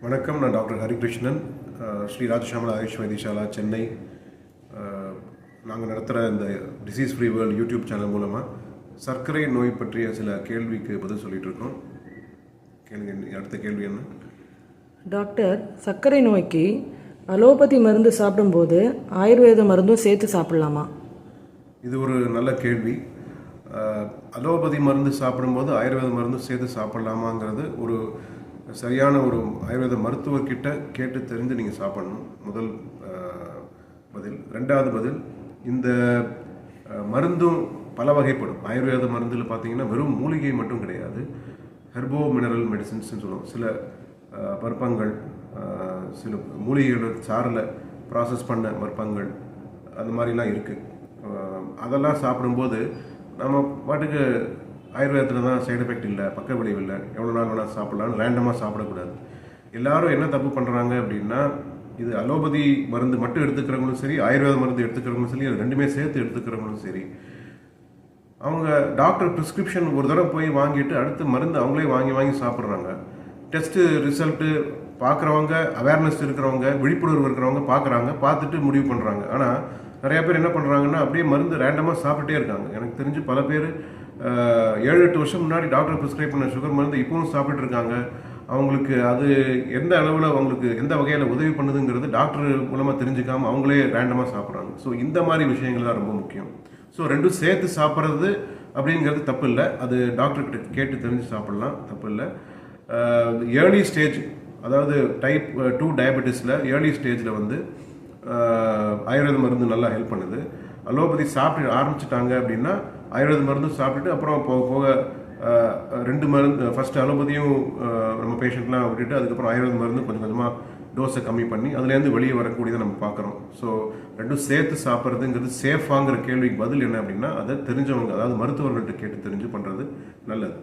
வணக்கம் நான் டாக்டர் ஹரிகிருஷ்ணன். ஸ்ரீ ராஜசாமல ஆயுஷ் வைத்தியசாலா சென்னை. நாங்கள் நடத்துகிற இந்த disease free world YouTube channel மூலமாக சர்க்கரை நோய் பற்றிய சில கேள்விக்கு பதில் சொல்லிட்டு இருக்கோம். இன்னி- அடுத்த கேள்வி என்ன? டாக்டர் சர்க்கரை நோய்க்கு அலோபதி மருந்து சாப்பிடும்போது ஆயுர்வேத மருந்தும் சேர்த்து சாப்பிடலாமா? இது ஒரு நல்ல கேள்வி. அலோபதி மருந்து சாப்பிடும்போது ஆயுர்வேத மருந்து சேர்த்து சாப்பிடலாமாங்கிறது ஒரு சரியான ஒரு ஆயுர்வேத மருத்துவர்கிட்ட கேட்டு தெரிந்து நீங்கள் சாப்பிடணும். முதல் பதில். ரெண்டாவது பதில் இந்த மருந்தும் பல வகைப்படும். ஆயுர்வேத மருந்தில் பார்த்தீங்கன்னா வெறும் மூலிகை மட்டும் கிடையாது. ஹெர்போ மினரல் மெடிசின்ஸ்னு சொல்லுவோம். சில பருப்பங்கள் சில மூலிகைகளோட சாறில் ப்ராசஸ் பண்ண மருப்பங்கள் அந்த மாதிரிலாம் இருக்குது அதெல்லாம் சாப்பிடும்போது நம்ம பாட்டுக்கு ஆயுர்வேதத்தில் தான் சைடு எஃபெக்ட் இல்லை பக்க விளைவு இல்லை எவ்வளோ நாள் வேணால் சாப்பிடலாம்னு ரேண்டமாக சாப்பிடக்கூடாது. எல்லாரும் என்ன தப்பு பண்ணுறாங்க அப்படின்னா இது அலோபதி மருந்து மட்டும் எடுத்துக்கிறவங்களும் சரி ஆயுர்வேத மருந்து எடுத்துக்கிறவங்களும் சரி அது ரெண்டுமே சேர்த்து எடுத்துக்கிறவங்களும் சரி. அவங்க டாக்டர் ப்ரிஸ்கிரிப்ஷன் ஒரு தடவை போய் வாங்கிட்டு அடுத்து மருந்து அவங்களே வாங்கி வாங்கி சாப்பிட்றாங்க. டெஸ்ட்டு ரிசல்ட்டு பார்க்குறவங்க அவேர்னஸ் இருக்கிறவங்க விழிப்புணர்வு இருக்கிறவங்க பார்க்குறாங்க பார்த்துட்டு முடிவு பண்ணுறாங்க ஆனால் நிறையா பேர் என்ன பண்ணுறாங்கன்னா அப்படியே மருந்து ரேண்டமாக சாப்பிட்டுட்டே இருக்காங்க. எனக்கு தெரிஞ்சு பல பேர் ஏழு எட்டு வருஷம் முன்னாடி டாக்டர் ப்ரிஸ்கிரைப் பண்ண சுகர் மருந்து இப்போவும் சாப்பிட்ருக்காங்க அவங்களுக்கு அது எந்த அளவில் அவங்களுக்கு எந்த வகையில் உதவி பண்ணுதுங்கிறது டாக்டர் மூலமாக தெரிஞ்சுக்காமல் அவங்களே ரேண்டமாக சாப்பிட்றாங்க. ஸோ இந்த மாதிரி விஷயங்கள் தான் ரொம்ப முக்கியம். ஸோ ரெண்டும் சேர்த்து சாப்பிட்றது அப்படிங்கிறது தப்பு இல்லை அது டாக்டர்கிட்ட கேட்டு தெரிஞ்சு சாப்பிடலாம். தப்பு இல்லை ஏர்லி ஸ்டேஜ் அதாவது டைப் டூ டயபெட்டிஸில் ஏர்லி ஸ்டேஜில் வந்து ஆயுர்வேத மருந்து நல்லா ஹெல்ப் பண்ணுது. அலோபதி சாப்பிட்டு ஆரம்பிச்சிட்டாங்க அப்படின்னா ஆயுர்வேத மருந்தும் சாப்பிட்டுட்டு அப்புறம் போக போக ரெண்டு மருந்து ஃபர்ஸ்ட் அலோபதியும் நம்ம பேஷண்ட்லாம் விட்டுட்டு அதுக்கப்புறம் ஆயுர்வேத மருந்து கொஞ்சம் கொஞ்சமாக டோஸை கம்மி பண்ணி அதுலேருந்து வெளியே வரக்கூடியதை நம்ம பார்க்குறோம். ஸோ ரெண்டும் சேர்த்து சாப்பிட்றதுங்கிறது சேஃபாங்கிற கேள்விக்கு பதில் என்ன அப்படின்னா அதை தெரிஞ்சவங்க அதாவது மருத்துவர்கள்ட்ட கேட்டு தெரிஞ்சு பண்ணுறது நல்லது.